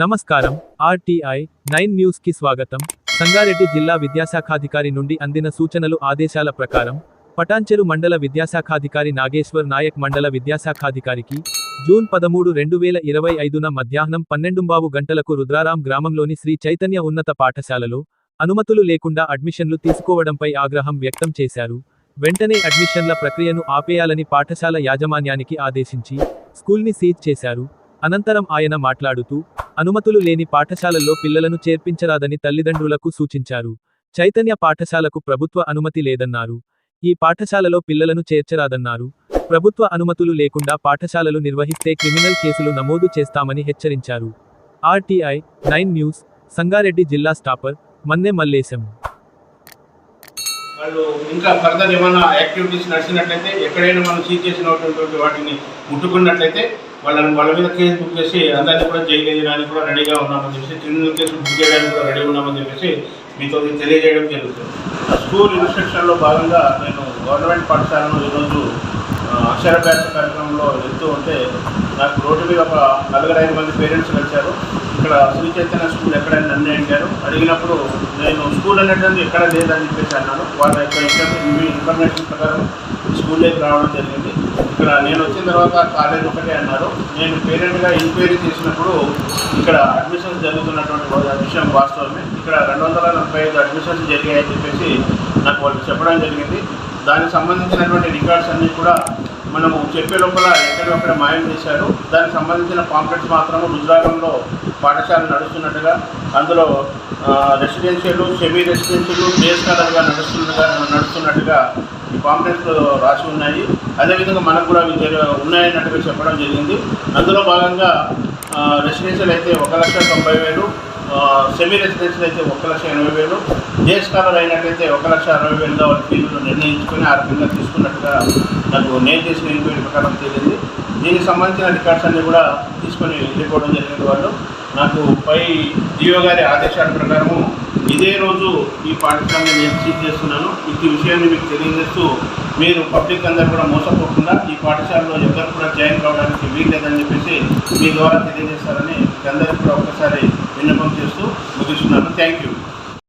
నమస్కారం. RTI nine న్యూస్కి స్వాగతం. సంగారెడ్డి జిల్లా విద్యాశాఖాధికారి నుండి అందిన సూచనలు ఆదేశాల ప్రకారం పటాన్చెరు మండల విద్యాశాఖాధికారి నాగేశ్వర్ నాయక్ మండల విద్యాశాఖాధికారికి జూన్ పదమూడు రెండు వేల ఇరవై ఐదున మధ్యాహ్నం పన్నెండుంబావు గంటలకు రుద్రారాం గ్రామంలోని శ్రీ చైతన్య ఉన్నత పాఠశాలలో అనుమతులు లేకుండా అడ్మిషన్లు తీసుకోవడంపై ఆగ్రహం వ్యక్తం చేశారు. వెంటనే అడ్మిషన్ల ప్రక్రియను ఆపేయాలని పాఠశాల యాజమాన్యానికి ఆదేశించి స్కూల్ని సీజ్ చేశారు. అనంతరం ఆయన మాట్లాడుతూ అనుమతులు లేని పాఠశాలల్లో పిల్లలను చేర్పించరాదని తల్లిదండ్రులకు సూచించారు. చైతన్య పాఠశాలకు ప్రభుత్వ అనుమతి లేదన్నారు. ఈ పాఠశాలలో పిల్లలను చేర్చరాదన్నారు. ప్రభుత్వ అనుమతులు లేకుండా పాఠశాలలు నిర్వహిస్తే క్రిమినల్ కేసులు నమోదు చేస్తామని హెచ్చరించారు. ఆర్టీఐ నైన్ న్యూస్ సంగారెడ్డి జిల్లా స్టాపర్ మన్నె మల్లేశం. వాళ్ళు ఇంకా ఫర్దర్ ఏమైనా యాక్టివిటీస్ నడిచినట్లయితే ఎక్కడైనా మనం సీజ్ చేసినటువంటి వాటిని ముట్టుకున్నట్లయితే వాళ్ళని వాళ్ళ మీద కేసు బుక్ చేసి అందరినీ కూడా జైలు వేయడానికి కూడా రెడీగా ఉన్నామని చెప్పేసి క్రిమినల్ కేసు బుక్ చేయడానికి కూడా రెడీ ఉన్నామని చెప్పేసి మీతో తెలియజేయడం జరుగుతుంది. ఆ స్కూల్ ఇన్స్ట్రక్షన్లో భాగంగా నేను గవర్నమెంట్ పాఠశాలను ఈరోజు అక్షరాభ్యాస కార్యక్రమంలో వెళ్తూ ఉంటే నాకు రోడ్డు మీద ఒక నలుగురు ఐదు మంది పేరెంట్స్ వచ్చారు. ఇక్కడ శ్రీ చైతన్య స్కూల్ ఎక్కడైనా నన్ను అడిగారు. అడిగినప్పుడు నేను స్కూల్ అనేటువంటి ఎక్కడ లేదని చెప్పేసి అన్నాను. వాళ్ళ యొక్క ఇన్ఫర్మేషన్ ప్రకారం స్కూల్లోకి రావడం జరిగింది. ఇక్కడ నేను వచ్చిన తర్వాత కాలేజ్ ఒకటే అన్నారు. నేను పేరెంట్గా ఎంక్వైరీ చేసినప్పుడు ఇక్కడ అడ్మిషన్స్ జరుగుతున్నటువంటి విషయం వాస్తవమే. ఇక్కడ రెండు వందల నలభై ఐదు అడ్మిషన్స్ జరిగాయని చెప్పేసి నాకు వాళ్ళు చెప్పడం జరిగింది. దానికి సంబంధించినటువంటి రికార్డ్స్ అన్నీ కూడా మనము చెప్పే లోపల ఎక్కడొక్కడ మాయం చేశారు. దానికి సంబంధించిన పాంప్లెట్స్ మాత్రము రుద్రారంలో పాఠశాల నడుస్తున్నట్టుగా అందులో రెసిడెన్షియల్ సెమీ రెసిడెన్షియల్ బేస్ కలర్గా నడుస్తున్నట్టుగా నడుస్తున్నట్టుగా ఈ రాసి ఉన్నాయి. అదేవిధంగా మనకు కూడా అవి జర- ఉన్నాయన్నట్టుగా చెప్పడం జరిగింది. అందులో భాగంగా రెసిడెన్షియల్ అయితే ఒక లక్ష తొంభై వేలు సెమీ రెసిడెన్షియల్ అయితే ఒక లక్ష ఎనభై వేలు డే స్కాలర్ అయినట్లయితే ఒక లక్ష అరవై వేలుగా వాళ్ళ ఫీజులు నిర్ణయించుకొని ఆ రకంగా తీసుకున్నట్టుగా నాకు నేను చేసిన ఎంక్వైరీ ప్రకారం తెలియదు దీనికి సంబంధించిన రికార్డ్స్ అన్నీ కూడా తీసుకొని వెళ్ళిపోవడం జరిగింది వాళ్ళు. నాకు పై జియో గారి ఆదేశాల ప్రకారము ఇదే రోజు ఈ పాఠశాలను నేను సీజ్ చేస్తున్నాను. ఈ విషయాన్ని మీకు తెలియజేస్తూ మీరు పబ్లిక్ అందరూ కూడా మోసపోకుండా ఈ పాఠశాలలో ఎవరు కూడా జాయిన్ కావడానికి వీల్లేదని చెప్పేసి మీ ద్వారా తెలియజేస్తారని మీ అందరికీ కూడా ఒక్కసారి విన్నపం చేస్తూ ముగిస్తున్నాను. Thank you.